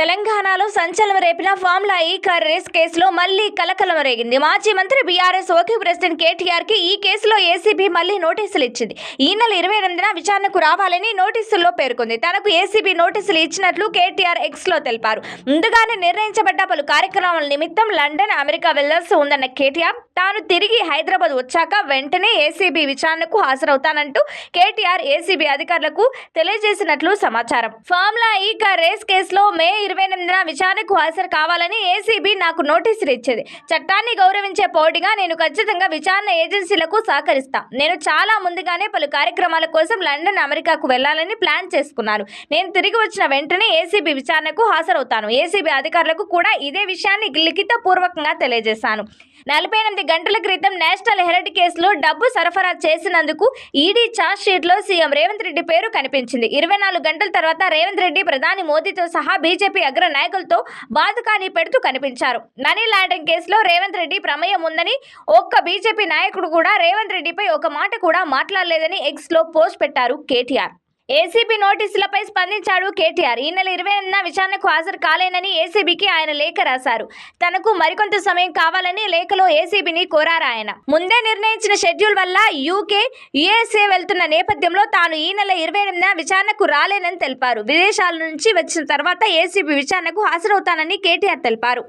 తెలంగాణలో సంచలనం రేపిన ఫార్ములా ఈ కార్ రేస్ కేసులో మళ్ళీ కలకలం రేగింది. మాజీ మంత్రి బీఆర్ఎస్ ఓకే ప్రెసిడెంట్ కేటీఆర్కి ఈ కేసులో ఏసీబీ మళ్ళీ నోటీసులు ఇచ్చింది. ఈ నెల ఇరవై ఎనిమిదిన విచారణకు రావాలని నోటీసుల్లో పేర్కొంది. తనకు ఏసీబీ నోటీసులు ఇచ్చినట్లు కేటీఆర్ ఎక్స్లో తెలిపారు. ముందుగానే నిర్ణయించబడ్డ పలు కార్యక్రమాల నిమిత్తం లండన్ అమెరికా వెళ్ళాల్సి ఉందన్న కేటీఆర్ తాను తిరిగి హైదరాబాద్ వచ్చాక వెంటనే ఏసీబీ విచారణకు హాజరవుతానంటూ కేటీఆర్ ఏసీబీ అధికారులకు తెలియజేసినట్లు సమాచారం. ఫార్ములా ఈ కార్ రేస్ కేసులో మే ఇరవై ఎనిమిదిన విచారణకు హాజరు కావాలని ఏసీబీ నాకు నోటీసులు ఇచ్చేది. చట్టాన్ని గౌరవించే పోటీగా నేను ఖచ్చితంగా విచారణ ఏజెన్సీలకు సహకరిస్తా. నేను చాలా ముందుగానే పలు కార్యక్రమాల కోసం లండన్ అమెరికాకు వెళ్ళాలని ప్లాన్ చేసుకున్నాను. నేను తిరిగి వచ్చిన వెంటనే ఏసీబీ విచారణకు హాజరవుతాను. ఏసీబీ అధికారులకు కూడా ఇదే విషయాన్ని లిఖిత పూర్వకంగా తెలియజేశాను. నలభై ఎనిమిది గంటల క్రితం నేషనల్ హెరల్డ్ కేసులో డబ్బు సరఫరా చేసినందుకు ఈడీ ఛార్జ్ షీట్లో సీఎం రేవంత్ రెడ్డి పేరు కనిపించింది. ఇరవై నాలుగు గంటల తర్వాత రేవంత్ రెడ్డి ప్రధాని మోదీతో సహా బీజేపీ అగ్ర నాయకులతో బాధకాని పెడుతూ కనిపించారు. మనీ లాండరింగ్ కేసులో రేవంత్ రెడ్డి ప్రమేయం ఉందని ఒక్క బీజేపీ నాయకుడు కూడా రేవంత్ రెడ్డిపై ఒక మాట కూడా మాట్లాడలేదని ఎక్స్లో పోస్ట్ పెట్టారు కేటీఆర్. ఏసీబీ నోటీసులపై స్పందించాడు కేటీఆర్. ఈ నెల ఇరవై ఎనిమిదిన విచారణకు హాజరు కాలేనని ఏసీబీకి ఆయన లేఖ రాశారు. తనకు మరికొంత సమయం కావాలని లేఖలో ఏసీబీని కోరారు ఆయన. ముందే నిర్ణయించిన షెడ్యూల్ వల్ల యూకే యుఎస్ఏ వెళ్తున్న నేపథ్యంలో తాను ఈ నెల ఇరవై ఎనిమిదిన విచారణకు రాలేనని తెలిపారు. విదేశాల నుంచి వచ్చిన తర్వాత ఏసీబీ విచారణకు హాజరవుతానని కేటీఆర్ తెలిపారు.